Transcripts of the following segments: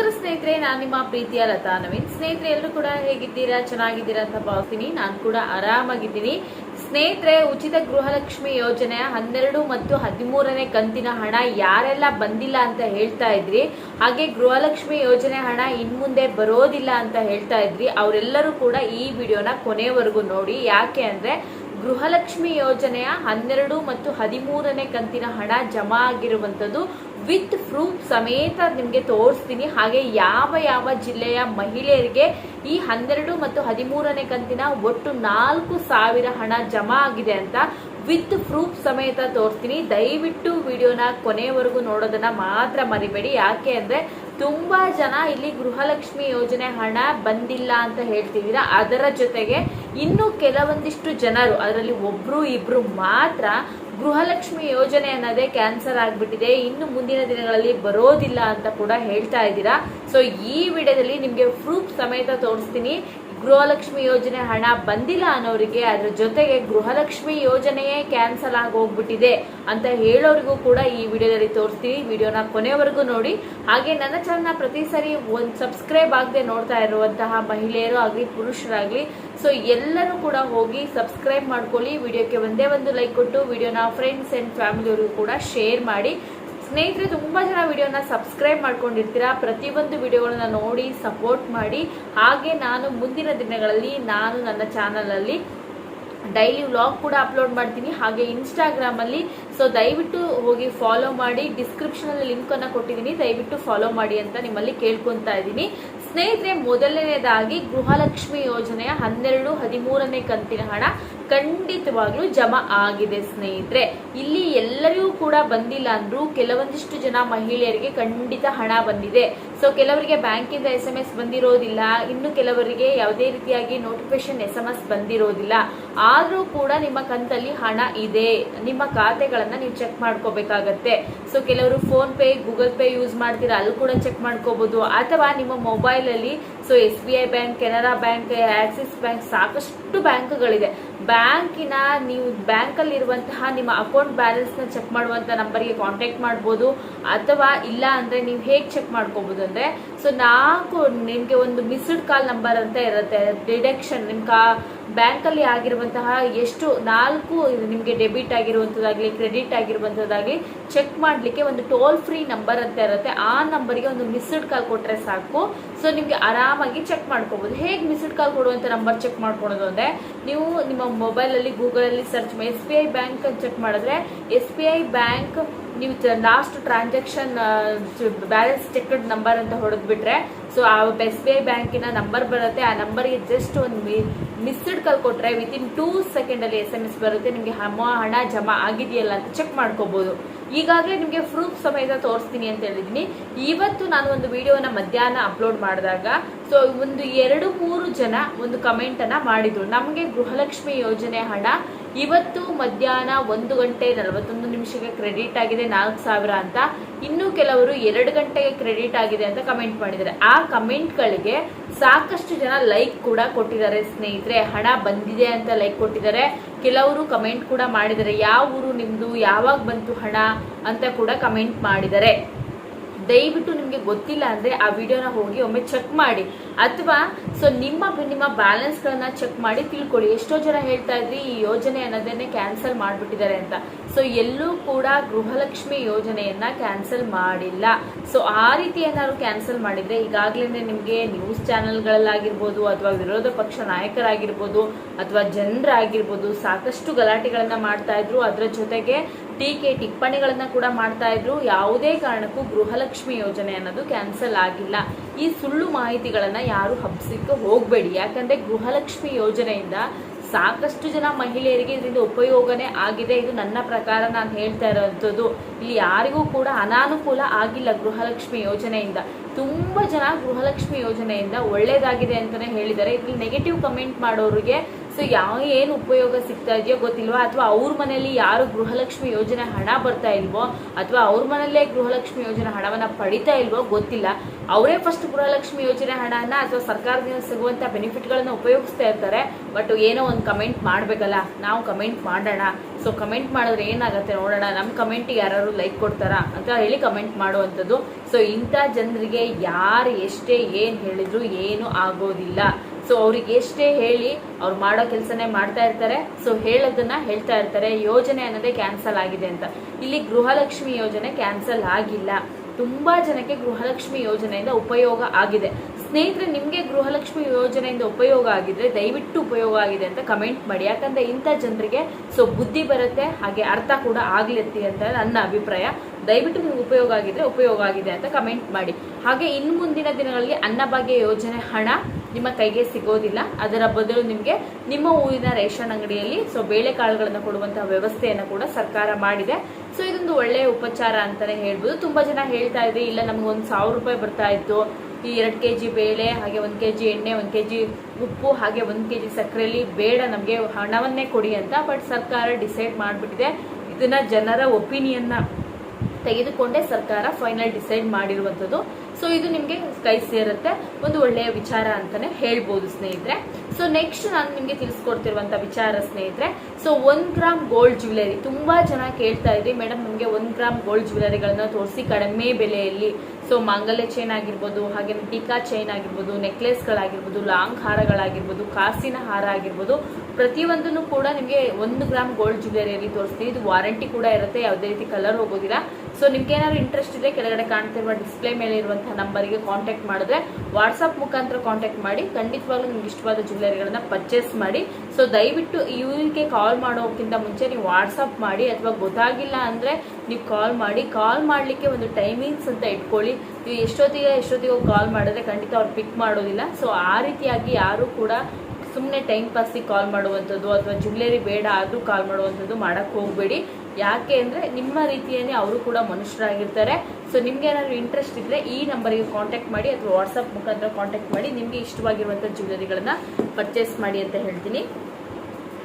ನಮಸ್ಕಾರ ಸ್ನೇಹಿತರೆ, ನಾನು ನಿಮ್ಮ ಪ್ರೀತಿಯ ಲತಾ ನವೀನ್. ಸ್ನೇಹಿತರೆ, ಎಲ್ಲರೂ ಕೂಡ ಹೇಗಿದ್ದೀರಾ? ಚೆನ್ನಾಗಿದ್ದೀರಾ ಅಂತ ಭಾವಿಸ್ತೀನಿ. ನಾನು ಕೂಡ ಆರಾಮಾಗಿದ್ದೀನಿ. ಸ್ನೇಹಿತರೆ, ಉಚಿತ ಗೃಹಲಕ್ಷ್ಮಿ ಯೋಜನೆಯ ಹನ್ನೆರಡು ಮತ್ತು ಹದಿಮೂರನೇ ಕಂತಿನ ಹಣ ಯಾರೆಲ್ಲ ಬಂದಿಲ್ಲ ಅಂತ ಹೇಳ್ತಾ ಇದ್ರಿ. ಹಾಗೆ ಗೃಹಲಕ್ಷ್ಮಿ ಯೋಜನೆ ಹಣ ಇನ್ಮುಂದೆ ಬರೋದಿಲ್ಲ ಅಂತ ಹೇಳ್ತಾ ಇದ್ರಿ. ಅವರೆಲ್ಲರೂ ಕೂಡ ಈ ವಿಡಿಯೋನ ಕೊನೆವರೆಗೂ ನೋಡಿ. ಯಾಕೆ ಅಂದ್ರೆ ಗೃಹಲಕ್ಷ್ಮಿ ಯೋಜನೆಯ ಹನ್ನೆರಡು ಮತ್ತು ಹದಿಮೂರನೇ ಕಂತಿನ ಹಣ ಜಮಾ ಆಗಿರುವಂಥದ್ದು. ವಿತ್ ಪ್ರೂಫ್ ಸಮೇತ ನಿಮಗೆ ತೋರಿಸ್ತೀನಿ. ಹಾಗೆ ಯಾವ ಯಾವ ಜಿಲ್ಲೆಯ ಮಹಿಳೆಯರಿಗೆ ಈ ಹನ್ನೆರಡು ಮತ್ತು ಹದಿಮೂರನೇ ಕಂತಿನ ಒಟ್ಟು ನಾಲ್ಕು ಸಾವಿರ ಹಣ ಜಮಾ ಆಗಿದೆ ಅಂತ ವಿತ್ ಪ್ರೂಫ್ ಸಮೇತ ತೋರಿಸ್ತೀನಿ. ದಯವಿಟ್ಟು ವಿಡಿಯೋನ ಕೊನೆಯವರೆಗೂ ನೋಡೋದನ್ನ ಮಾತ್ರ ಮರಿಬೇಡಿ. ಯಾಕೆ ಅಂದರೆ ತುಂಬಾ ಜನ ಇಲ್ಲಿ ಗೃಹಲಕ್ಷ್ಮಿ ಯೋಜನೆ ಹಣ ಬಂದಿಲ್ಲ ಅಂತ ಹೇಳ್ತಿದ್ದೀರಾ. ಅದರ ಜೊತೆಗೆ ಇನ್ನು ಕೆಲವೊಂದಿಷ್ಟು ಜನರು, ಅದರಲ್ಲಿ ಒಬ್ರು ಇಬ್ರು ಮಾತ್ರ ಗೃಹಲಕ್ಷ್ಮಿ ಯೋಜನೆ ಅನ್ನೋದೇ ಕ್ಯಾನ್ಸಲ್ ಆಗಿಬಿಟ್ಟಿದೆ. ಇನ್ನು ಮುಂದಿನ ದಿನಗಳಲ್ಲಿ ಬರೋದಿಲ್ಲ ಅಂತ ಕೂಡ ಹೇಳ್ತಾ ಇದ್ದೀರಾ. ಸೊ ಈ ವಿಡಿಯೋದಲ್ಲಿ ನಿಮಗೆ ಪ್ರೂಫ್ ಸಮೇತ ತೋರಿಸ್ತೀನಿ. ಗೃಹಲಕ್ಷ್ಮಿ ಯೋಜನೆ ಹಣ ಬಂದಿಲ್ಲ ಅನ್ನೋರಿಗೆ ಅದ್ರ ಜೊತೆಗೆ ಗೃಹಲಕ್ಷ್ಮಿ ಯೋಜನೆಯೇ ಕ್ಯಾನ್ಸಲ್ ಆಗಿ ಹೋಗ್ಬಿಟ್ಟಿದೆ ಅಂತ ಹೇಳೋರಿಗೂ ಕೂಡ ಈ ವಿಡಿಯೋದಲ್ಲಿ ತೋರಿಸ್ತೀನಿ ವಿಡಿಯೋನ ಕೊನೆವರೆಗೂ ನೋಡಿ. ಹಾಗೆ ನನ್ನ ಚಾನಲ್ನ ಪ್ರತಿ ಸರಿ ಒಂದು ಸಬ್ಸ್ಕ್ರೈಬ್ ಆಗದೆ ನೋಡ್ತಾ ಇರುವಂತಹ ಮಹಿಳೆಯರು ಆಗಲಿ, ಪುರುಷರಾಗಲಿ ಸೊ ಎಲ್ಲರೂ ಕೂಡ ಹೋಗಿ ಸಬ್ಸ್ಕ್ರೈಬ್ ಮಾಡ್ಕೊಳ್ಳಿ. ವಿಡಿಯೋಕ್ಕೆ ಒಂದೇ ಒಂದು ಲೈಕ್ ಕೊಟ್ಟು, ವಿಡಿಯೋನ ಫ್ರೆಂಡ್ಸ್ ಆ್ಯಂಡ್ ಫ್ಯಾಮಿಲಿಯವ್ರಿಗೂ ಕೂಡ ಶೇರ್ ಮಾಡಿ. ಸ್ನೇಹಿತರೆ, ತುಂಬ ಜನ ವಿಡಿಯೋನ ಸಬ್ಸ್ಕ್ರೈಬ್ ಮಾಡ್ಕೊಂಡಿರ್ತೀರಾ? ಪ್ರತಿಯೊಂದು ವಿಡಿಯೋಗಳನ್ನ ನೋಡಿ ಸಪೋರ್ಟ್ ಮಾಡಿ. ಹಾಗೆ ನಾನು ಮುಂದಿನ ದಿನಗಳಲ್ಲಿ ನಾನು ನನ್ನ ಚಾನಲಲ್ಲಿ ಡೈಲಿ ವ್ಲಾಗ್ ಕೂಡ ಅಪ್ಲೋಡ್ ಮಾಡ್ತೀನಿ. ಹಾಗೆ ಇನ್ಸ್ಟಾಗ್ರಾಮಲ್ಲಿ ಸೊ ದಯವಿಟ್ಟು ಹೋಗಿ ಫಾಲೋ ಮಾಡಿ ಡಿಸ್ಕ್ರಿಪ್ಷನಲ್ಲಿ ಲಿಂಕನ್ನು ಕೊಟ್ಟಿದ್ದೀನಿ. ದಯವಿಟ್ಟು ಫಾಲೋ ಮಾಡಿ ಅಂತ ನಿಮ್ಮಲ್ಲಿ ಕೇಳ್ಕೊತಾ ಇದ್ದೀನಿ. ಸ್ನೇಹಿತರೆ, ಮೊದಲನೇದಾಗಿ ಗೃಹಲಕ್ಷ್ಮಿ ಯೋಜನೆಯ ಹನ್ನೆರಡು, ಹದಿಮೂರನೇ ಕಂತಿನ ಹಣ ಖಂಡಿತವಾಗ್ಲೂ ಜಮಾ ಆಗಿದೆ ಸ್ನೇಹಿತರೆ. ಇಲ್ಲಿ ಎಲ್ಲರಿಗೂ ಕೂಡ ಬಂದಿಲ್ಲ ಅಂದ್ರೂ ಕೆಲವೊಂದಿಷ್ಟು ಜನ ಮಹಿಳೆಯರಿಗೆ ಖಂಡಿತ ಹಣ ಬಂದಿದೆ. ಸೊ ಕೆಲವರಿಗೆ ಬ್ಯಾಂಕಿಂದ ಎಸ್ ಎಂ ಎಸ್ ಬಂದಿರೋದಿಲ್ಲ. ಇನ್ನು ಕೆಲವರಿಗೆ ಯಾವುದೇ ರೀತಿಯಾಗಿ ನೋಟಿಫಿಕೇಶನ್ ಎಸ್ ಎಂ ಎಸ್ ಬಂದಿರೋದಿಲ್ಲ. ಆದರೂ ಕೂಡ ನಿಮ್ಮ ಕಂತಲ್ಲಿ ಹಣ ಇದೆ. ನಿಮ್ಮ ಖಾತೆಗಳನ್ನ ನೀವು ಚೆಕ್ ಮಾಡ್ಕೋಬೇಕಾಗತ್ತೆ. ಸೊ ಕೆಲವರು PhonePe Google pay use ಮಾಡ್ತೀರಾ, ಅಲ್ಲಿ ಕೂಡ ಚೆಕ್ ಮಾಡ್ಕೋಬಹುದು ಅಥವಾ ನಿಮ್ಮ ಮೊಬೈಲ್ ಅಲ್ಲಿ so S B I bank Canara bank Axis bank ಸಾಕಷ್ಟು ಬ್ಯಾಂಕ್ಗಳಿದೆ. ಬ್ಯಾಂಕಿನ ನೀವು ಬ್ಯಾಂಕಲ್ಲಿ ಇರುವಂತಹ ನಿಮ್ಮ ಅಕೌಂಟ್ ಬ್ಯಾಲೆನ್ಸ್ನ ಚೆಕ್ ಮಾಡುವಂಥ ನಂಬರ್ಗೆ ಕಾಂಟ್ಯಾಕ್ಟ್ ಮಾಡ್ಬೋದು ಅಥವಾ ಇಲ್ಲ ಅಂದ್ರೆ ನೀವು ಹೇಗೆ ಚೆಕ್ ಮಾಡ್ಕೋಬಹುದು ಅಂದ್ರೆ, ಸೊ ನಾಲ್ಕು ನಿಮಗೆ ಒಂದು ಮಿಸ್ಡ್ ಕಾಲ್ ನಂಬರ್ ಅಂತ ಇರುತ್ತೆ. ಡಿಡಕ್ಷನ್ ನಿಮ್ಮ ಕಾ, ಬ್ಯಾಂಕಲ್ಲಿ ಆಗಿರುವಂತಹ ಎಷ್ಟು ನಾಲ್ಕು ನಿಮಗೆ ಡೆಬಿಟ್ ಆಗಿರುವಂಥದ್ದಾಗಲಿ ಕ್ರೆಡಿಟ್ ಆಗಿರುವಂಥದ್ದಾಗಲಿ ಚೆಕ್ ಮಾಡಲಿಕ್ಕೆ ಒಂದು ಟೋಲ್ ಫ್ರೀ ನಂಬರ್ ಅಂತ ಇರುತ್ತೆ. ಆ ನಂಬರ್ಗೆ ಒಂದು ಮಿಸ್ಡ್ ಕಾಲ್ ಕೊಟ್ಟರೆ ಸಾಕು. ಸೊ ನಿಮಗೆ ಆರಾಮಾಗಿ ಚೆಕ್ ಮಾಡ್ಕೋಬೋದು. ಹೇಗೆ ಮಿಸ್ಡ್ ಕಾಲ್ ಕೊಡುವಂಥ ನಂಬರ್ ಚೆಕ್ ಮಾಡ್ಕೊಳೋದು ಅಂದರೆ, ನೀವು ನಿಮ್ಮ ಮೊಬೈಲಲ್ಲಿ ಗೂಗಲಲ್ಲಿ ಸರ್ಚ್ ಮಾಡಿ S B I bank check ಮಾಡಿದ್ರೆ ಎಸ್ ಬಿ ಐ ಬ್ಯಾಂಕ್ ನೀವು last transaction balance checked number ಅಂತ ಹೊಡೆದ್ಬಿಟ್ರೆ ಸೊ ಆ ಎಸ್ ಬಿ ಐ ಬ್ಯಾಂಕಿನ ನಂಬರ್ ಬರುತ್ತೆ. ಆ ನಂಬರ್ಗೆ ಜಸ್ಟ್ ಒಂದು ಮಿಸ್ಡ್ ಕಾಲ್ ಕೊಟ್ಟರೆ ವಿತಿನ್ ಟೂ ಸೆಕೆಂಡಲ್ಲಿ ಎಸ್ ಎಂ ಎಸ್ ಬರುತ್ತೆ. ನಿಮಗೆ ಹಣ ಜಮಾ ಆಗಿದೆಯಲ್ಲ ಅಂತ ಚೆಕ್ ಮಾಡ್ಕೋಬೋದು. ಈಗಾಗಲೇ ನಿಮಗೆ ಪ್ರೂಫ್ ಸಮೇತ ತೋರಿಸ್ತೀನಿ ಅಂತ ಹೇಳಿದ್ದೀನಿ ಇವತ್ತು ನಾನು ಒಂದು ವಿಡಿಯೋನ ಮಧ್ಯಾಹ್ನ ಅಪ್ಲೋಡ್ ಮಾಡಿದಾಗ ಸೊ ಒಂದು ಎರಡು ಮೂರು ಜನ ಒಂದು ಕಮೆಂಟನ್ನು ಮಾಡಿದರು. ನಮಗೆ ಗೃಹಲಕ್ಷ್ಮಿ ಯೋಜನೆ ಹಣ ಇವತ್ತು ಮಧ್ಯಾಹ್ನ ಒಂದು ಗಂಟೆ ನಲವತ್ತೊಂದು ನಿಮಿಷಕ್ಕೆ ಕ್ರೆಡಿಟ್ ಆಗಿದೆ, ನಾಲ್ಕು ಸಾವಿರ ಅಂತ. ಇನ್ನು ಕೆಲವರು ಎರಡು ಗಂಟೆಗೆ ಕ್ರೆಡಿಟ್ ಆಗಿದೆ ಅಂತ ಕಮೆಂಟ್ ಮಾಡಿದ್ದಾರೆ. ಆ ಕಮೆಂಟ್ಗಳಿಗೆ ಸಾಕಷ್ಟು ಜನ ಲೈಕ್ ಕೂಡ ಕೊಟ್ಟಿದ್ದಾರೆ ಸ್ನೇಹಿತರೆ. ಹಣ ಬಂದಿದೆ ಅಂತ ಲೈಕ್ ಕೊಟ್ಟಿದ್ದಾರೆ. ಕೆಲವರು ಕಮೆಂಟ್ ಕೂಡ ಮಾಡಿದ್ದಾರೆ. ಯಾವ ಊರು ನಿಮ್ಮದು ಯಾವಾಗ ಬಂತು ಹಣ ಅಂತ ಕೂಡ ಕಮೆಂಟ್ ಮಾಡಿದ್ದಾರೆ. ದಯವಿಟ್ಟು ನಿಮಗೆ ಗೊತ್ತಿಲ್ಲ ಅಂದರೆ ಆ ವಿಡಿಯೋನ ಹೋಗಿ ಒಮ್ಮೆ ಚೆಕ್ ಮಾಡಿ. ಅಥವಾ ಸೊ ನಿಮ್ಮ ನಿಮ್ಮ ಬ್ಯಾಲೆನ್ಸ್ಗಳನ್ನ ಚೆಕ್ ಮಾಡಿ ತಿಳ್ಕೊಳ್ಳಿ. ಎಷ್ಟೋ ಜನ ಹೇಳ್ತಾ ಇದ್ರಿ, ಈ ಯೋಜನೆ ಅನ್ನೋದನ್ನೇ ಕ್ಯಾನ್ಸಲ್ ಮಾಡಿಬಿಟ್ಟಿದ್ದಾರೆ ಅಂತ. ಸೊ ಎಲ್ಲೂ ಕೂಡ ಗೃಹಲಕ್ಷ್ಮಿ ಯೋಜನೆಯನ್ನ ಕ್ಯಾನ್ಸಲ್ ಮಾಡಿಲ್ಲ. ಸೊ ಆ ರೀತಿ ಏನಾದ್ರು ಕ್ಯಾನ್ಸಲ್ ಮಾಡಿದ್ರೆ ಈಗಾಗಲೇ ನಿಮಗೆ ನ್ಯೂಸ್ ಚಾನೆಲ್ಗಳಲ್ಲಾಗಿರ್ಬೋದು ಅಥವಾ ವಿರೋಧ ಪಕ್ಷ ನಾಯಕರಾಗಿರ್ಬೋದು, ಅಥವಾ ಜನರಾಗಿರ್ಬೋದು, ಸಾಕಷ್ಟು ಗಲಾಟೆಗಳನ್ನ ಮಾಡ್ತಾ ಇದ್ರು. ಅದರ ಜೊತೆಗೆ ಟೀಕೆ ಟಿಪ್ಪಣಿಗಳನ್ನ ಕೂಡ ಮಾಡ್ತಾ ಇದ್ರು. ಯಾವುದೇ ಕಾರಣಕ್ಕೂ ಗೃಹಲಕ್ಷ್ಮಿ ಯೋಜನೆ ಅನ್ನೋದು ಕ್ಯಾನ್ಸಲ್ ಆಗಿಲ್ಲ. ಈ ಸುಳ್ಳು ಮಾಹಿತಿಗಳನ್ನು ಯಾರು ಹಬ್ಬಿಸಕ್ಕೆ ಹೋಗಬೇಡಿ. ಯಾಕಂದ್ರೆ ಗೃಹಲಕ್ಷ್ಮಿ ಯೋಜನೆಯಿಂದ ಸಾಕಷ್ಟು ಜನ ಮಹಿಳೆಯರಿಗೆ ಇದರಿಂದ ಉಪಯೋಗನೇ ಆಗಿದೆ. ಇದು ನನ್ನ ಪ್ರಕಾರ ನಾನು ಹೇಳ್ತಾ ಇರೋವಂಥದ್ದು ಇಲ್ಲಿ ಯಾರಿಗೂ ಕೂಡ ಅನಾನುಕೂಲ ಆಗಿಲ್ಲ ಗೃಹಲಕ್ಷ್ಮಿ ಯೋಜನೆಯಿಂದ. ತುಂಬ ಜನ ಗೃಹಲಕ್ಷ್ಮಿ ಯೋಜನೆಯಿಂದ ಒಳ್ಳೆಯದಾಗಿದೆ ಅಂತಲೇ ಹೇಳಿದ್ದಾರೆ. ಇಲ್ಲಿ ನೆಗೆಟಿವ್ ಕಮೆಂಟ್ ಮಾಡೋರಿಗೆ ಸೊ ಯಾವ ಏನು ಉಪಯೋಗ ಸಿಗ್ತಾ ಇದೆಯೋ ಗೊತ್ತಿಲ್ವಾ? ಅಥವಾ ಅವ್ರ ಮನೆಯಲ್ಲಿ ಯಾರು ಗೃಹಲಕ್ಷ್ಮಿ ಯೋಜನೆ ಹಣ ಬರ್ತಾ ಇಲ್ವೋ, ಅಥವಾ ಅವ್ರ ಮನೆಯಲ್ಲೇ ಗೃಹಲಕ್ಷ್ಮಿ ಯೋಜನೆ ಹಣವನ್ನು ಪಡಿತಾ ಇಲ್ವೋ ಗೊತ್ತಿಲ್ಲ. ಅವರೇ ಫಸ್ಟ್ ಗೃಹಲಕ್ಷ್ಮಿ ಯೋಜನೆ ಹಣನ ಅಥವಾ ಸರ್ಕಾರದಿಂದ ಸಿಗುವಂಥ ಬೆನಿಫಿಟ್ಗಳನ್ನು ಉಪಯೋಗಿಸ್ತಾ ಇರ್ತಾರೆ. ಬಟ್ ಏನೋ ಒಂದು ಕಮೆಂಟ್ ಮಾಡಬೇಕಲ್ಲ, ನಾವು ಕಮೆಂಟ್ ಮಾಡೋಣ. ಸೊ ಕಮೆಂಟ್ ಮಾಡಿದ್ರೆ ಏನಾಗುತ್ತೆ ನೋಡೋಣ. ನಮ್ಮ ಕಮೆಂಟಿಗೆ ಯಾರು ಲೈಕ್ ಕೊಡ್ತಾರಾ ಅಂತ ಹೇಳಿ ಕಮೆಂಟ್ ಮಾಡುವಂಥದ್ದು. ಸೊ ಇಂಥ ಜನರಿಗೆ ಯಾರು ಎಷ್ಟೇ ಏನು ಹೇಳಿದ್ರು ಏನು ಆಗೋದಿಲ್ಲ. ಸೊ ಅವ್ರಿಗೆ ಎಷ್ಟೇ ಹೇಳಿ ಅವ್ರು ಮಾಡೋ ಕೆಲಸನೇ ಮಾಡ್ತಾ ಇರ್ತಾರೆ. ಸೊ ಹೇಳೋದನ್ನ ಹೇಳ್ತಾ ಇರ್ತಾರೆ. ಯೋಜನೆ ಅನ್ನೋದೇ ಕ್ಯಾನ್ಸಲ್ ಆಗಿದೆ ಅಂತ. ಇಲ್ಲಿ ಗೃಹಲಕ್ಷ್ಮಿ ಯೋಜನೆ ಕ್ಯಾನ್ಸಲ್ ಆಗಿಲ್ಲ. ತುಂಬಾ ಜನಕ್ಕೆ ಗೃಹಲಕ್ಷ್ಮಿ ಯೋಜನೆಯಿಂದ ಉಪಯೋಗ ಆಗಿದೆ. ಸ್ನೇಹಿತರೆ, ನಿಮಗೆ ಗೃಹಲಕ್ಷ್ಮಿ ಯೋಜನೆಯಿಂದ ಉಪಯೋಗ ಆಗಿದ್ರೆ ದಯವಿಟ್ಟು ಉಪಯೋಗ ಆಗಿದೆ ಅಂತ ಕಮೆಂಟ್ ಮಾಡಿ. ಯಾಕಂದ್ರೆ ಇಂಥ ಜನರಿಗೆ ಸೊ ಬುದ್ಧಿ ಬರುತ್ತೆ, ಹಾಗೆ ಅರ್ಥ ಕೂಡ ಆಗ್ಲಿರ್ತಿ ಅಂತ ನನ್ನ ಅಭಿಪ್ರಾಯ. ದಯವಿಟ್ಟು ನಿಮ್ಗೆ ಉಪಯೋಗ ಆಗಿದ್ರೆ ಉಪಯೋಗ ಆಗಿದೆ ಅಂತ ಕಮೆಂಟ್ ಮಾಡಿ. ಹಾಗೆ ಇನ್ನು ಮುಂದಿನ ದಿನಗಳಲ್ಲಿ ಅನ್ನಭಾಗ್ಯ ಯೋಜನೆ ಹಣ ನಿಮ್ಮ ಕೈಗೆ ಸಿಗೋದಿಲ್ಲ. ಅದರ ಬದಲು ನಿಮಗೆ ನಿಮ್ಮ ಊರಿನ ರೇಷನ್ ಅಂಗಡಿಯಲ್ಲಿ ಸೊ ಬೇಳೆಕಾಳುಗಳನ್ನು ಕೊಡುವಂತಹ ವ್ಯವಸ್ಥೆಯನ್ನು ಕೂಡ ಸರ್ಕಾರ ಮಾಡಿದೆ. ಸೊ ಇದೊಂದು ಒಳ್ಳೆಯ ಉಪಚಾರ ಅಂತಾನೆ ಹೇಳ್ಬೋದು. ತುಂಬಾ ಜನ ಹೇಳ್ತಾ ಇದ್ರಿ, ಇಲ್ಲ ನಮ್ಗೆ ಒಂದು ಸಾವಿರ ರೂಪಾಯಿ ಬರ್ತಾ ಇತ್ತು. ಈ ಎರಡು ಕೆ ಜಿ ಬೇಳೆ, ಹಾಗೆ ಒಂದು ಕೆ ಜಿ ಎಣ್ಣೆ, ಒಂದು ಕೆ ಜಿ ಉಪ್ಪು, ಹಾಗೆ ಒಂದು ಕೆ ಜಿ ಸಕ್ಕರೆಯಲ್ಲಿ ಬೇಡ, ನಮಗೆ ಹಣವನ್ನೇ ಕೊಡಿ ಅಂತ. ಬಟ್ ಸರ್ಕಾರ ಡಿಸೈಡ್ ಮಾಡಿಬಿಟ್ಟಿದೆ. ಇದನ್ನ ಜನರ ಒಪಿನಿಯನ್ನ ತೆಗೆದುಕೊಂಡೇ ಸರ್ಕಾರ ಫೈನಲ್ ಡಿಸೈಡ್ ಮಾಡಿರುವಂಥದ್ದು. ಸೊ ಇದು ನಿಮಗೆ ಕೈ ಸೇರುತ್ತೆ. ಒಂದು ಒಳ್ಳೆಯ ವಿಚಾರ ಅಂತಾನೆ ಹೇಳ್ಬೋದು ಸ್ನೇಹಿತರೆ. ಸೊ ನೆಕ್ಸ್ಟ್ ನಾನು ನಿಮಗೆ ತಿಳಿಸ್ಕೊಡ್ತಿರುವಂಥ ವಿಚಾರ ಸ್ನೇಹಿತರೆ. ಸೊ ಒಂದು ಗ್ರಾಮ್ ಗೋಲ್ಡ್ ಜ್ಯುವೆಲರಿ ತುಂಬಾ ಜನ ಕೇಳ್ತಾ ಇದ್ರಿ, ಮೇಡಮ್, ನಮಗೆ ಒಂದು ಗ್ರಾಮ್ ಗೋಲ್ಡ್ ಜ್ಯುವೆಲರಿಗಳನ್ನ ತೋರಿಸಿ ಕಡಿಮೆ ಬೆಲೆಯಲ್ಲಿ. ಸೊ ಮಾಂಗಲ್ಯ ಚೈನ್ ಆಗಿರ್ಬೋದು, ಹಾಗೆ ಟೀಕಾ ಚೈನ್ ಆಗಿರ್ಬೋದು ನೆಕ್ಲೆಸ್ಗಳಾಗಿರ್ಬೋದು ಲಾಂಗ್ ಹಾರಗಳಾಗಿರ್ಬೋದು, ಕಾಸಿನ ಹಾರ ಆಗಿರ್ಬೋದು, ಪ್ರತಿಯೊಂದನ್ನು ಕೂಡ ನಿಮಗೆ ಒಂದು ಗ್ರಾಮ್ ಗೋಲ್ಡ್ ಜ್ಯುವೆಲರಿಯಲ್ಲಿ ತೋರಿಸ್ತೀವಿ ಇದು ವಾರಂಟಿ ಕೂಡ ಇರುತ್ತೆ, ಯಾವುದೇ ರೀತಿ ಕಲರ್ ಹೋಗೋದಿಲ್ಲ. ಸೊ ನಿಮ್ಗೆ ಏನಾದ್ರು ಇಂಟ್ರೆಸ್ಟ್ ಇದ್ರೆ ಕೆಳಗಡೆ ಕಾಣ್ತಿರುವ ಡಿಸ್ಪ್ಲೇ ಮೇಲೆ ಇರುವಂತಹ ನಂಬರ್ಗೆ ಕಾಂಟ್ಯಾಕ್ಟ್ ಮಾಡಿದ್ರೆ ವಾಟ್ಸಪ್ ಮುಖಾಂತರ ಕಾಂಟ್ಯಾಕ್ಟ್ ಮಾಡಿ, ಖಂಡಿತವಾಗ್ಲೂ ನಿಮ್ಗೆ ಇಷ್ಟವಾದ ಜ್ಯುವೆಲರಿಗಳನ್ನ ಪರ್ಚೇಸ್ ಮಾಡಿ. ಸೊ ದಯವಿಟ್ಟು ಇವರಿಗೆ ಕಾಲ್ ಮಾಡೋಕ್ಕಿಂತ ಮುಂಚೆ ನೀವು ವಾಟ್ಸಪ್ ಮಾಡಿ, ಅಥವಾ ಗೊತ್ತಾಗಿಲ್ಲ ಅಂದ್ರೆ ನೀವು ಕಾಲ್ ಮಾಡಿ. ಕಾಲ್ ಮಾಡಲಿಕ್ಕೆ ಒಂದು ಟೈಮಿಂಗ್ಸ್ ಅಂತ ಇಟ್ಕೊಳ್ಳಿ. ನೀವು ಎಷ್ಟೊತ್ತಿಗೆ ಎಷ್ಟೊತ್ತಿಗೆ ಕಾಲ್ ಮಾಡಿದ್ರೆ ಖಂಡಿತ ಅವ್ರು ಪಿಕ್ ಮಾಡೋದಿಲ್ಲ. ಸೊ ಆ ರೀತಿಯಾಗಿ ಯಾರು ಕೂಡ ಸುಮ್ಮನೆ ಟೈಮ್ ಪಾಸಿಗೆ ಕಾಲ್ ಮಾಡುವಂಥದ್ದು, ಅಥವಾ ಜ್ಯುವೆಲರಿ ಬೇಡ ಆದರೂ ಕಾಲ್ ಮಾಡುವಂಥದ್ದು ಮಾಡೋಕ್ಕೆ ಹೋಗಬೇಡಿ. ಯಾಕೆ ಅಂದರೆ ನಿಮ್ಮ ರೀತಿಯೇ ಅವರು ಕೂಡ ಮನುಷ್ಯರಾಗಿರ್ತಾರೆ. ಸೊ ನಿಮ್ಗೆ ಏನಾದರೂ ಇಂಟ್ರೆಸ್ಟ್ ಇದ್ದರೆ ಈ ನಂಬರಿಗೆ ಕಾಂಟ್ಯಾಕ್ಟ್ ಮಾಡಿ ಅಥವಾ ವಾಟ್ಸಪ್ ಮುಖಾಂತರ ಕಾಂಟ್ಯಾಕ್ಟ್ ಮಾಡಿ, ನಿಮಗೆ ಇಷ್ಟವಾಗಿರುವಂಥ ಜ್ಯುವೆಲರಿಗಳನ್ನ ಪರ್ಚೇಸ್ ಮಾಡಿ ಅಂತ ಹೇಳ್ತೀನಿ.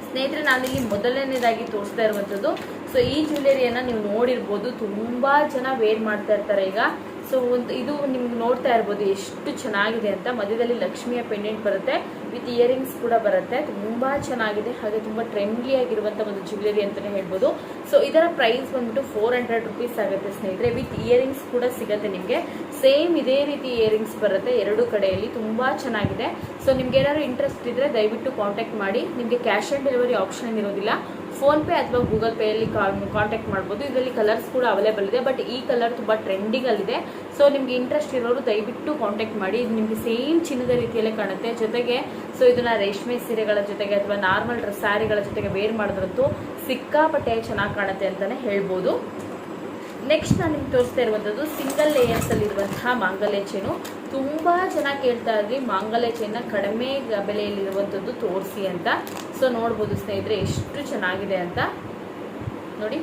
ಸ್ನೇಹಿತರೆ ನಾನಿಲ್ಲಿ ಮೊದಲನೇದಾಗಿ ತೋರಿಸ್ತಾ ಇರುವಂಥದ್ದು. ಸೊ ಈ ಜ್ಯುವೆಲರಿಯನ್ನು ನೀವು ನೋಡಿರ್ಬೋದು. ತುಂಬ ಜನ ವೇರ್ ಮಾಡ್ತಾ ಇರ್ತಾರೆ ಈಗ. ಸೊ ಒಂದು ಇದು ನಿಮ್ಗೆ ನೋಡ್ತಾ ಇರ್ಬೋದು ಎಷ್ಟು ಚೆನ್ನಾಗಿದೆ ಅಂತ. ಮಧ್ಯದಲ್ಲಿ ಲಕ್ಷ್ಮಿಯ ಪೆಂಡೆಂಟ್ ಬರುತ್ತೆ. ವಿತ್ ಇಯರಿಂಗ್ಸ್ ಕೂಡ ಬರುತ್ತೆ. ತುಂಬ ಚೆನ್ನಾಗಿದೆ, ಹಾಗೆ ತುಂಬ ಟ್ರೆಂಡ್ಲಿ ಆಗಿರುವಂಥ ಒಂದು ಜ್ಯುವೆಲರಿ ಅಂತಾನೆ ಹೇಳ್ಬೋದು. ಸೊ ಇದರ ಪ್ರೈಸ್ ಬಂದ್ಬಿಟ್ಟು ಫೋರ್ ಹಂಡ್ರೆಡ್ ರುಪೀಸ್ ಆಗುತ್ತೆ ಸ್ನೇಹಿತರೆ. ವಿತ್ ಇಯರಿಂಗ್ಸ್ ಕೂಡ ಸಿಗುತ್ತೆ ನಿಮಗೆ. ಸೇಮ್ ಇದೇ ರೀತಿ ಇಯರಿಂಗ್ಸ್ ಬರುತ್ತೆ ಎರಡು ಕಡೆಯಲ್ಲಿ. ತುಂಬ ಚೆನ್ನಾಗಿದೆ. ಸೊ ನಿಮ್ಗೆ ಏನಾದ್ರು ಇಂಟ್ರೆಸ್ಟ್ ಇದ್ದರೆ ದಯವಿಟ್ಟು ಕಾಂಟ್ಯಾಕ್ಟ್ ಮಾಡಿ. ನಿಮಗೆ ಕ್ಯಾಶ್ ಆನ್ ಡೆಲಿವರಿ ಆಪ್ಷನ್ ಇರೋದಿಲ್ಲ ಫೋನ್ ಪೇ ಅಥವಾ ಗೂಗಲ್ ಪೇಯಲ್ಲಿ ಕಾಂಟ್ಯಾಕ್ಟ್ ಮಾಡ್ಬೋದು. ಇದರಲ್ಲಿ ಕಲರ್ಸ್ ಕೂಡ ಅವೈಲೇಬಲ್ ಇದೆ ಬಟ್ ಈ ಕಲರ್ ತುಂಬ ಟ್ರೆಂಡಿಂಗಲ್ಲಿದೆ ಸೊ ನಿಮ್ಗೆ ಇಂಟ್ರೆಸ್ಟ್ ಇರೋರು ದಯವಿಟ್ಟು ಕಾಂಟ್ಯಾಕ್ಟ್ ಮಾಡಿ. ಇದು ನಿಮಗೆ ಸೇಮ್ ಚಿನ್ನದ ರೀತಿಯಲ್ಲೇ ಕಾಣುತ್ತೆ. ಜೊತೆಗೆ ಸೊ ಇದನ್ನ ರೇಷ್ಮೆ ಸೀರೆಗಳ ಜೊತೆಗೆ ಅಥವಾ ನಾರ್ಮಲ್ ಡ್ರೆಸ್ ಸ್ಯಾರಿಗಳ ಜೊತೆಗೆ ವೇರ್ ಮಾಡಿದ್ರಂತೂ ಸಿಕ್ಕಾಪಟ್ಟೆ ಚೆನ್ನಾಗಿ ಕಾಣುತ್ತೆ ಅಂತಾನೆ ಹೇಳ್ಬೋದು. ನೆಕ್ಸ್ಟ್ ನಾನು ನಿಮ್ಗೆ ತೋರಿಸ್ತಾ ಇರುವಂಥದ್ದು ಸಿಂಗಲ್ ಲೇಯರ್ಸ್ ಅಲ್ಲಿ ಇರುವಂತಹ ಮಾಂಗಲ್ಯ ಚೈನು ತುಂಬಾ ಜನ ಕೇಳ್ತಾ ಇದ್ರಿ, ಮಾಂಗಲ್ಯ ಚೈನ ಕಡಿಮೆ ಬೆಲೆಯಲ್ಲಿ ಬೆಲೆಯಲ್ಲಿರುವಂಥದ್ದು ತೋರಿಸಿ ಅಂತ. ಸೊ ನೋಡ್ಬೋದು ಸ್ನೇಹಿತರೆ, ಎಷ್ಟು ಚೆನ್ನಾಗಿದೆ ಅಂತ. ನೋಡಿ.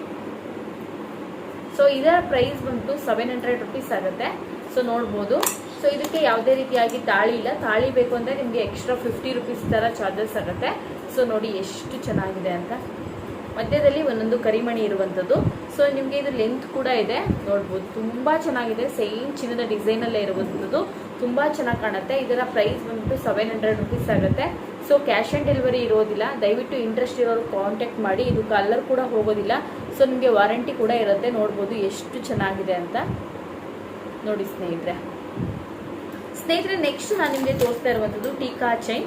ಸೊ ಇದರ ಪ್ರೈಸ್ ಬಂತು ಸೆವೆನ್ ಹಂಡ್ರೆಡ್ ರುಪೀಸ್ ಆಗುತ್ತೆ. ಸೊ ನೋಡ್ಬೋದು. ಸೊ ಇದಕ್ಕೆ ಯಾವುದೇ ರೀತಿಯಾಗಿ ತಾಳಿ ಇಲ್ಲ. ತಾಳಿ ಬೇಕು ಅಂದರೆ ನಿಮಗೆ ಎಕ್ಸ್ಟ್ರಾ ಫಿಫ್ಟಿ ರುಪೀಸ್ ಥರ ಚಾರ್ಜಸ್ ಆಗುತ್ತೆ. ಸೊ ನೋಡಿ ಎಷ್ಟು ಚೆನ್ನಾಗಿದೆ ಅಂತ. ಮಧ್ಯದಲ್ಲಿ ಒಂದೊಂದು ಕರಿಮಣಿ ಇರುವಂಥದ್ದು. ಸೊ ನಿಮಗೆ ಇದು ಲೆಂತ್ ಕೂಡ ಇದೆ. ನೋಡ್ಬೋದು, ತುಂಬ ಚೆನ್ನಾಗಿದೆ. ಸೇಮ್ ಚಿನ್ನದ ಡಿಸೈನಲ್ಲೇ ಇರುವಂಥದ್ದು. ತುಂಬ ಚೆನ್ನಾಗಿ ಕಾಣುತ್ತೆ. ಇದರ ಪ್ರೈಸ್ ಬಂದ್ಬಿಟ್ಟು ಸೆವೆನ್ ಹಂಡ್ರೆಡ್ ರುಪೀಸ್ ಆಗುತ್ತೆ. ಸೊ ಕ್ಯಾಶ್ ಆನ್ ಡೆಲಿವರಿ ಇರೋದಿಲ್ಲ. ದಯವಿಟ್ಟು ಇಂಟ್ರೆಸ್ಟ್ ಇರೋರು ಕಾಂಟ್ಯಾಕ್ಟ್ ಮಾಡಿ. ಇದು ಕಲರ್ ಕೂಡ ಹೋಗೋದಿಲ್ಲ. ಸೊ ನಿಮಗೆ ವಾರಂಟಿ ಕೂಡ ಇರುತ್ತೆ. ನೋಡ್ಬೋದು, ಎಷ್ಟು ಚೆನ್ನಾಗಿದೆ ಅಂತ. ನೋಡಿ ಸ್ನೇಹಿತರೆ. ಸ್ನೇಹಿತರೆ ನೆಕ್ಸ್ಟ್ ನಾನು ನಿಮಗೆ ತೋರಿಸ್ತಾ ಇರುವಂಥದ್ದು ಟೀಕಾ ಚೈನ್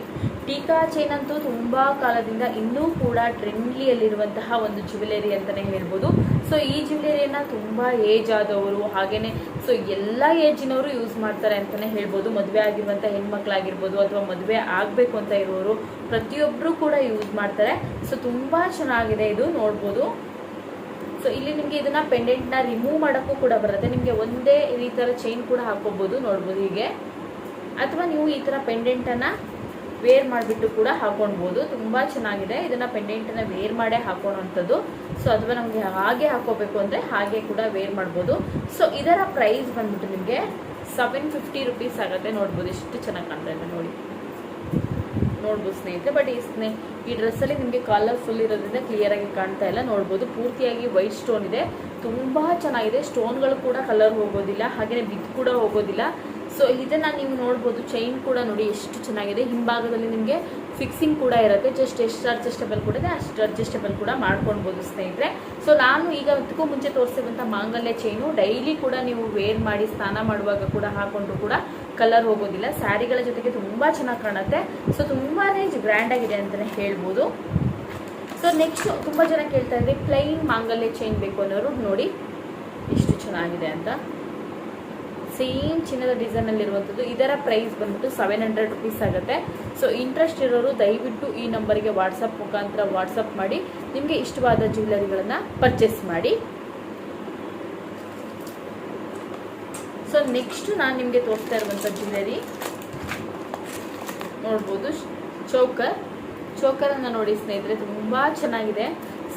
ಟೀಕಾ ಚೈನ್ ಅಂತೂ ತುಂಬ ಕಾಲದಿಂದ ಇನ್ನೂ ಕೂಡ ಟ್ರೆಂಡ್ಲಿಯಲ್ಲಿರುವಂತಹ ಒಂದು ಜ್ಯುವೆಲರಿ ಅಂತಲೇ ಹೇಳ್ಬೋದು. ಸೊ ಈ ಜ್ಯುವೆಲರಿಯನ್ನು ತುಂಬ ಏಜ್ ಆದವರು ಹಾಗೆಯೇ ಸೊ ಎಲ್ಲ ಏಜಿನವರು ಯೂಸ್ ಮಾಡ್ತಾರೆ ಅಂತಲೇ ಹೇಳ್ಬೋದು. ಮದುವೆ ಆಗಿರುವಂಥ ಹೆಣ್ಮಕ್ಳಾಗಿರ್ಬೋದು ಅಥವಾ ಮದುವೆ ಆಗಬೇಕು ಅಂತ ಇರುವವರು ಪ್ರತಿಯೊಬ್ಬರು ಕೂಡ ಯೂಸ್ ಮಾಡ್ತಾರೆ. ಸೊ ತುಂಬ ಚೆನ್ನಾಗಿದೆ ಇದು, ನೋಡ್ಬೋದು. ಸೊ ಇಲ್ಲಿ ನಿಮಗೆ ಇದನ್ನ ಪೆಂಡೆಂಟ್ನ ರಿಮೂವ್ ಮಾಡೋಕ್ಕೂ ಕೂಡ ಬರುತ್ತೆ. ನಿಮಗೆ ಒಂದೇ ಈ ಥರ ಚೈನ್ ಕೂಡ ಹಾಕೋಬೋದು ನೋಡ್ಬೋದು ಹೀಗೆ. ಅಥವಾ ನೀವು ಈ ಥರ ಪೆಂಡೆಂಟನ್ನು ವೇರ್ ಮಾಡಿಬಿಟ್ಟು ಕೂಡ ಹಾಕೊಳ್ಬೋದು ತುಂಬ ಚೆನ್ನಾಗಿದೆ. ಇದನ್ನು ಪೆಂಡೆಂಟನ್ನು ವೇರ್ ಮಾಡೇ ಹಾಕೋಣವಂಥದ್ದು ಸೊ ಅಥವಾ ನಮಗೆ ಹಾಗೆ ಹಾಕೋಬೇಕು ಅಂದರೆ ಹಾಗೆ ಕೂಡ ವೇರ್ ಮಾಡ್ಬೋದು. ಸೊ ಇದರ ಪ್ರೈಸ್ ಬಂದ್ಬಿಟ್ಟು ನಿಮಗೆ ಸೆವೆನ್ ಫಿಫ್ಟಿ ರುಪೀಸ್ ಆಗುತ್ತೆ. ನೋಡ್ಬೋದು ಎಷ್ಟು ಚೆನ್ನಾಗಿ ಕಾಣ್ತಾ ಇದೆ ನೋಡಿ. ನೋಡ್ಬೋದು ಸ್ನೇಹಿತರೆ ಬಟ್ ಈ ಸ್ನೇ, ಈ ಡ್ರೆಸ್ಸಲ್ಲಿ ನಿಮಗೆ ಕಲರ್ಫುಲ್ ಇರೋದ್ರಿಂದ ಕ್ಲಿಯರಾಗಿ ಕಾಣ್ತಾ ಇಲ್ಲ. ನೋಡ್ಬೋದು ಪೂರ್ತಿಯಾಗಿ ವೈಟ್ ಸ್ಟೋನ್ ಇದೆ. ತುಂಬ ಚೆನ್ನಾಗಿದೆ. ಸ್ಟೋನ್ಗಳು ಕೂಡ ಕಲರ್ ಹೋಗೋದಿಲ್ಲ. ಹಾಗೆಯೇ ಬಿದ್ದು ಕೂಡ ಹೋಗೋದಿಲ್ಲ. ಸೊ ಇದನ್ನು ನೀವು ನೋಡ್ಬೋದು. ಚೈನ್ ಕೂಡ ನೋಡಿ ಎಷ್ಟು ಚೆನ್ನಾಗಿದೆ. ಹಿಂಭಾಗದಲ್ಲಿ ನಿಮಗೆ ಫಿಕ್ಸಿಂಗ್ ಕೂಡ ಇರುತ್ತೆ. ಜಸ್ಟ್ ಎಷ್ಟು ಅಡ್ಜಸ್ಟಬಲ್ ಕೂಡ ಇದೆ, ಅಷ್ಟು ಅಡ್ಜಸ್ಟಬಲ್ ಕೂಡ ಮಾಡ್ಕೊಳ್ಬೋದು ಸ್ನೇಹಿತರೆ. ಸೊ ನಾನು ಈಗ ಅದಕ್ಕೂ ಮುಂಚೆ ತೋರಿಸಿದಂಥ ಮಾಂಗಲ್ಯ ಚೈನು ಡೈಲಿ ಕೂಡ ನೀವು ವೇರ್ ಮಾಡಿ ಸ್ನಾನ ಮಾಡುವಾಗ ಕೂಡ ಹಾಕೊಂಡ್ರು ಕೂಡ ಕಲರ್ ಹೋಗೋದಿಲ್ಲ. ಸ್ಯಾರಿಗಳ ಜೊತೆಗೆ ತುಂಬ ಚೆನ್ನಾಗಿ ಕಾಣುತ್ತೆ. ಸೊ ತುಂಬಾ ಗ್ರ್ಯಾಂಡ್ ಆಗಿದೆ ಅಂತಲೇ ಹೇಳ್ಬೋದು. ಸೊ ನೆಕ್ಸ್ಟ್ ತುಂಬ ಜನ ಕೇಳ್ತಾ ಇದ್ದೀವಿ ಪ್ಲೈನ್ ಮಾಂಗಲ್ಯ ಚೈನ್ ಬೇಕು ಅನ್ನೋರು, ನೋಡಿ, ಎಷ್ಟು ಚೆನ್ನಾಗಿದೆ ಅಂತ. ಸೇಮ್ ಚಿನ್ನದ ಡಿಸೈನಲ್ಲಿರುವಂಥದ್ದು ಇದರ ಪ್ರೈಸ್ ಬಂದ್ಬಿಟ್ಟು ಸೆವೆನ್ ಹಂಡ್ರೆಡ್ ರುಪೀಸ್ ಆಗುತ್ತೆ. ಸೊ ಇಂಟ್ರೆಸ್ಟ್ ಇರೋರು ದಯವಿಟ್ಟು ಈ ನಂಬರಿಗೆ ವಾಟ್ಸಪ್ ಮುಖಾಂತರ ವಾಟ್ಸಪ್ ಮಾಡಿ, ನಿಮಗೆ ಇಷ್ಟವಾದ ಜ್ಯುವೆಲರಿಗಳನ್ನು ಪರ್ಚೇಸ್ ಮಾಡಿ. ಸೊ ನೆಕ್ಸ್ಟ್ ನಾನು ನಿಮಗೆ ತೋರಿಸ್ತಾ ಇರುವಂಥ ಜ್ಯುವೆಲರಿ ನೋಡ್ಬೋದು. ಚೌಕರ್. ಚೌಕರನ್ನು ನೋಡಿ ಸ್ನೇಹಿತರೆ, ತುಂಬ ಚೆನ್ನಾಗಿದೆ.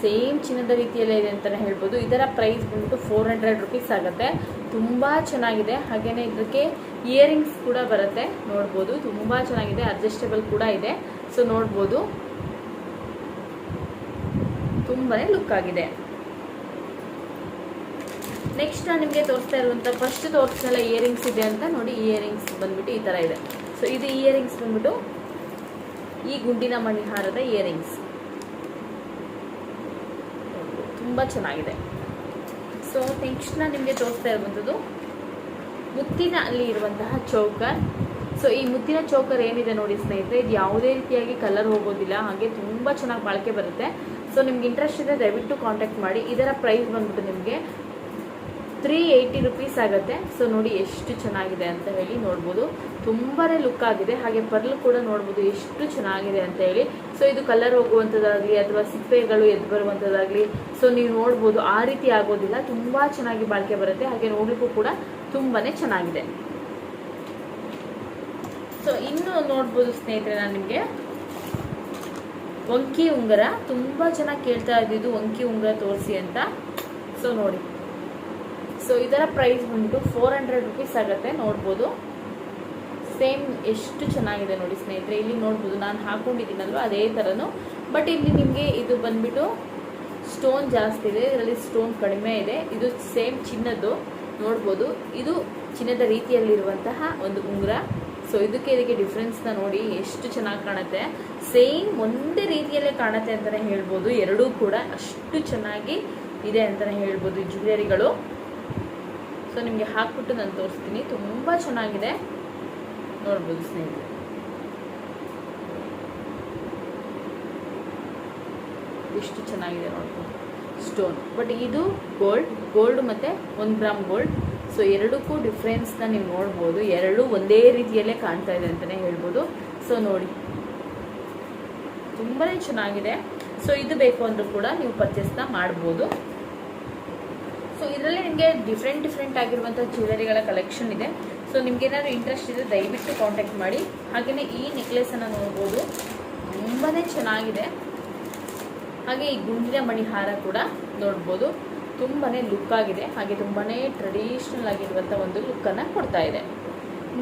ಸೇಮ್ ಚಿನ್ನದ ರೀತಿಯಲ್ಲೇ ಇದೆ ಅಂತಲೇ ಹೇಳ್ಬೋದು. ಇದರ ಪ್ರೈಸ್ ಬಂದ್ಬಿಟ್ಟು ಫೋರ್ ಹಂಡ್ರೆಡ್ ರುಪೀಸ್ ಆಗುತ್ತೆ. ತುಂಬ ಚೆನ್ನಾಗಿದೆ. ಹಾಗೆಯೇ ಇದಕ್ಕೆ ಇಯರಿಂಗ್ಸ್ ಕೂಡ ಬರುತ್ತೆ. ನೋಡ್ಬೋದು. ತುಂಬ ಚೆನ್ನಾಗಿದೆ. ಅಡ್ಜಸ್ಟೇಬಲ್ ಕೂಡ ಇದೆ. ಸೊ ನೋಡ್ಬೋದು. ತುಂಬಾ ಲುಕ್ ಆಗಿದೆ. ನೆಕ್ಸ್ಟ್ ನಾನು ನಿಮಗೆ ತೋರಿಸ್ತಾ ಇರುವಂಥ ಫಸ್ಟ್ ತೋರಿಸಲ್ಲ ಇಯರಿಂಗ್ಸ್ ಇದೆ ಅಂತ ನೋಡಿ ಇಯರಿಂಗ್ಸ್ ಬಂದ್ಬಿಟ್ಟು ಈ ಥರ ಇದೆ. ಸೊ ಇದು ಇಯರಿಂಗ್ಸ್ ಬಂದ್ಬಿಟ್ಟು ಈ ಗುಂಡಿನ ಮಣಿಹಾರದ ಇಯರಿಂಗ್ಸ್ ತುಂಬ ಚೆನ್ನಾಗಿದೆ. ಸೊ ನೆಕ್ಸ್ಟ್ ನಿಮಗೆ ತೋರಿಸ್ತಾ ಇರುವಂಥದ್ದು. ಮುತ್ತಿನ ಅಲ್ಲಿ ಇರುವಂತಹ ಚೌಕರ್. ಸೊ ಈ ಮುತ್ತಿನ ಚೌಕರ್ ಏನಿದೆ ನೋಡಿ ಸ್ನೇಹಿತರೆ, ಇದು ಯಾವುದೇ ರೀತಿಯಾಗಿ ಕಲರ್ ಹೋಗೋದಿಲ್ಲ, ಹಾಗೆ ತುಂಬ ಚೆನ್ನಾಗಿ ಬಾಳಿಕೆ ಬರುತ್ತೆ. ಸೊ ನಿಮ್ಗೆ ಇಂಟ್ರೆಸ್ಟ್ ಇದೆ ದಯವಿಟ್ಟು ಕಾಂಟ್ಯಾಕ್ಟ್ ಮಾಡಿ. ಇದರ ಪ್ರೈಸ್ ಬಂದ್ಬಿಟ್ಟು ನಿಮಗೆ ತ್ರೀ ಏಯ್ಟಿ ರುಪೀಸ್ ಆಗುತ್ತೆ. ಸೊ ನೋಡಿ ಎಷ್ಟು ಚೆನ್ನಾಗಿದೆ ಅಂತ ಹೇಳಿ ನೋಡ್ಬೋದು. ತುಂಬಾ ಲುಕ್ ಆಗಿದೆ. ಹಾಗೆ ಪರ್ಲ್ ಕೂಡ ನೋಡ್ಬೋದು ಎಷ್ಟು ಚೆನ್ನಾಗಿದೆ ಅಂತ ಹೇಳಿ. ಸೊ ಇದು ಕಲರ್ ಹೋಗುವಂಥದ್ದಾಗಲಿ ಅಥವಾ ಸಿಪ್ಪೆಗಳು ಎದ್ದು ಬರುವಂಥದ್ದಾಗಲಿ ಸೊ ನೀವು ನೋಡ್ಬೋದು ಆ ರೀತಿ ಆಗೋದಿಲ್ಲ. ತುಂಬ ಚೆನ್ನಾಗಿ ಬಾಳಿಕೆ ಬರುತ್ತೆ. ಹಾಗೆ ನೋಡಲಿಕ್ಕೂ ಕೂಡ ತುಂಬಾ ಚೆನ್ನಾಗಿದೆ. ಸೊ ಇನ್ನು ನೋಡ್ಬೋದು ಸ್ನೇಹಿತರೆ ನಾನು ನಿಮಗೆ. ಒಂಕಿ ಉಂಗರ. ತುಂಬ ಚೆನ್ನಾಗಿ ಕೇಳ್ತಾ ಇದ್ದಿದ್ದು ಒಂಕಿ ಉಂಗರ ತೋರಿಸಿ ಅಂತ. ಸೊ ನೋಡಿ. ಸೊ ಇದರ ಪ್ರೈಸ್ ಬಂದ್ಬಿಟ್ಟು ಫೋರ್ ಹಂಡ್ರೆಡ್ ರುಪೀಸ್ ಆಗುತ್ತೆ, ನೋಡ್ಬೋದು. ಸೇಮ್ ಎಷ್ಟು ಚೆನ್ನಾಗಿದೆ ನೋಡಿ ಸ್ನೇಹಿತರೆ, ಇಲ್ಲಿ ನೋಡ್ಬೋದು ನಾನು ಹಾಕೊಂಡಿದ್ದೀನಲ್ವ ಅದೇ ಥರನು ಬಟ್ ಇಲ್ಲಿ ನಿಮಗೆ ಇದು ಬಂದ್ಬಿಟ್ಟು ಸ್ಟೋನ್ ಜಾಸ್ತಿ ಇದೆ, ಇದರಲ್ಲಿ ಸ್ಟೋನ್ ಕಡಿಮೆ ಇದೆ. ಇದು ಸೇಮ್ ಚಿನ್ನದ್ದು, ನೋಡ್ಬೋದು. ಇದು ಚಿನ್ನದ ರೀತಿಯಲ್ಲಿರುವಂತಹ ಒಂದು ಉಂಗುರ. ಸೊ ಇದಕ್ಕೆ ಇದಕ್ಕೆ ಡಿಫ್ರೆನ್ಸ್ನ ನೋಡಿ ಎಷ್ಟು ಚೆನ್ನಾಗಿ ಕಾಣುತ್ತೆ. ಸೇಮ್ ಒಂದೇ ರೀತಿಯಲ್ಲೇ ಕಾಣುತ್ತೆ ಅಂತಲೇ ಹೇಳ್ಬೋದು. ಎರಡೂ ಕೂಡ ಅಷ್ಟು ಚೆನ್ನಾಗಿ ಇದೆ ಅಂತಲೇ ಹೇಳ್ಬೋದು ಜ್ಯುವೆಲರಿಗಳು ಸೊ ನಿಮಗೆ ಹಾಕ್ಬಿಟ್ಟು ನಾನು ತೋರಿಸ್ತೀನಿ. ತುಂಬ ಚೆನ್ನಾಗಿದೆ. ನೋಡ್ಬೋದು ಸ್ನೇಹಿತರೆ. ಎಷ್ಟು ಚೆನ್ನಾಗಿದೆ ನೋಡ್ಬೋದು. ಸ್ಟೋನ್ ಬಟ್ ಇದು ಗೋಲ್ಡ್ ಗೋಲ್ಡ್ ಮತ್ತು ಒಂದು ಗ್ರಾಮ್ ಗೋಲ್ಡ್ ಸೊ ಎರಡಕ್ಕೂ ಡಿಫ್ರೆನ್ಸ್ನ ನೀವು ನೋಡ್ಬೋದು. ಎರಡೂ ಒಂದೇ ರೀತಿಯಲ್ಲೇ ಕಾಣ್ತಾ ಇದೆ ಅಂತಲೇ ಹೇಳ್ಬೋದು. ಸೊ ನೋಡಿ. ತುಂಬಾ ಚೆನ್ನಾಗಿದೆ. ಸೊ ಇದು ಬೇಕು ಅಂದರೂ ಕೂಡ ನೀವು ಪರ್ಚೇಸ್ನ ಮಾಡ್ಬೋದು. ಇದರಲ್ಲಿ ನಿಮಗೆ ಡಿಫ್ರೆಂಟ್ ಡಿಫ್ರೆಂಟ್ ಆಗಿರುವಂಥ ಜ್ಯುವೆಲರಿಗಳ ಕಲೆಕ್ಷನ್ ಇದೆ. ಸೊ ನಿಮ್ಗೆ ಏನಾದರೂ ಇಂಟ್ರೆಸ್ಟ್ ಇದೆ ದಯವಿಟ್ಟು ಕಾಂಟ್ಯಾಕ್ಟ್ ಮಾಡಿ. ಹಾಗೆಯೇ ಈ ನೆಕ್ಲೆಸನ್ನು ನೋಡ್ಬೋದು. ತುಂಬಾ ಚೆನ್ನಾಗಿದೆ. ಹಾಗೆ ಈ ಗುಂಡಿನ ಮಣಿಹಾರ ಕೂಡ ನೋಡ್ಬೋದು. ತುಂಬಾ ಲುಕ್ ಆಗಿದೆ. ಹಾಗೆ ತುಂಬಾ ಟ್ರೆಡಿಷ್ನಲ್ ಆಗಿರುವಂಥ ಒಂದು ಲುಕ್ಕನ್ನು ಕೊಡ್ತಾ ಇದೆ.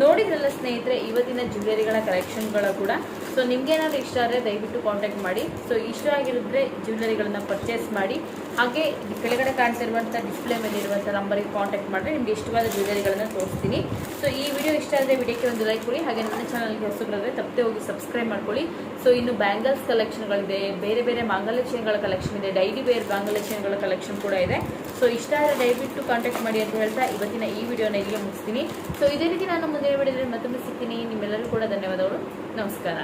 ನೋಡಿದ್ರಲ್ಲ ಸ್ನೇಹಿತರೆ, ಇವತ್ತಿನ ಜ್ಯುವೆಲರಿಗಳ ಕಲೆಕ್ಷನ್ಗಳು ಕೂಡ ಸೊ ನಿಮ್ಗೇನಾದ್ರು ಇಷ್ಟ ಆದರೆ ದಯವಿಟ್ಟು ಕಾಂಟ್ಯಾಕ್ಟ್ ಮಾಡಿ. ಸೊ ಇಷ್ಟ ಆಗಿರಿದ್ರೆ ಜ್ಯುವೆಲರಿಗಳನ್ನ ಪರ್ಚೇಸ್ ಮಾಡಿ. ಹಾಗೆ ಕೆಳಗಡೆ ಕಾಣ್ತಾ ಇರುವಂಥ ಡಿಸ್ಪ್ಲೇ ಮೇಲೆ ಇರುವಂಥ ನಂಬರಿಗೆ ಕಾಂಟ್ಯಾಕ್ಟ್ ಮಾಡಿದ್ರೆ ನಿಮಗೆ ಇಷ್ಟವಾದ ಜ್ಯುವೆಲರಿಗಳನ್ನು ತೋರಿಸ್ತೀನಿ. ಸೊ ಈ ವಿಡಿಯೋ ಇಷ್ಟ ಆದರೆ ವಿಡಿಯೋಕ್ಕೆ ಒಂದು ಲೈಕ್ ಕೊಡಿ. ಹಾಗೆ ನನ್ನ ಚಾನಲ್ಗೆ ಹೊಸಬರಾದರೆ ತಪ್ಪದೆ ಹೋಗಿ ಸಬ್ಸ್ಕ್ರೈಬ್ ಮಾಡ್ಕೊಳ್ಳಿ. ಸೊ ಇನ್ನು ಬ್ಯಾಂಗಲ್ಸ್ ಕಲೆಕ್ಷನ್ಗಳಿದೆ ಬೇರೆ ಬೇರೆ ಮಾಂಗಲ್ಯ ಕಲೆಕ್ಷನ್ ಇದೆ ಡೈಲಿ ವೇರ್ ಮಾಂಗಲ್ಯ ಕಲೆಕ್ಷನ್ ಕೂಡ ಇದೆ. ಸೊ ಇಷ್ಟ ಆದರೆ ದಯವಿಟ್ಟು ಕಾಂಟ್ಯಾಕ್ಟ್ ಮಾಡಿ ಅಂತ ಹೇಳ್ತಾ ಇವತ್ತಿನ ಈ ವಿಡಿಯೋನ ಇಲ್ಲಿಗೆ ಮುಗಿಸ್ತೀನಿ. ಸೊ ಇದೇ ರೀತಿ ನಾನು ಮುಂದೆ ವಿಡಿಯೋದಲ್ಲಿ ಮತ್ತೊಮ್ಮೆ ಸಿಗ್ತೀನಿ. ನಿಮ್ಮೆಲ್ಲರೂ ಕೂಡ ಧನ್ಯವಾದಗಳು. ನಮಸ್ಕಾರ.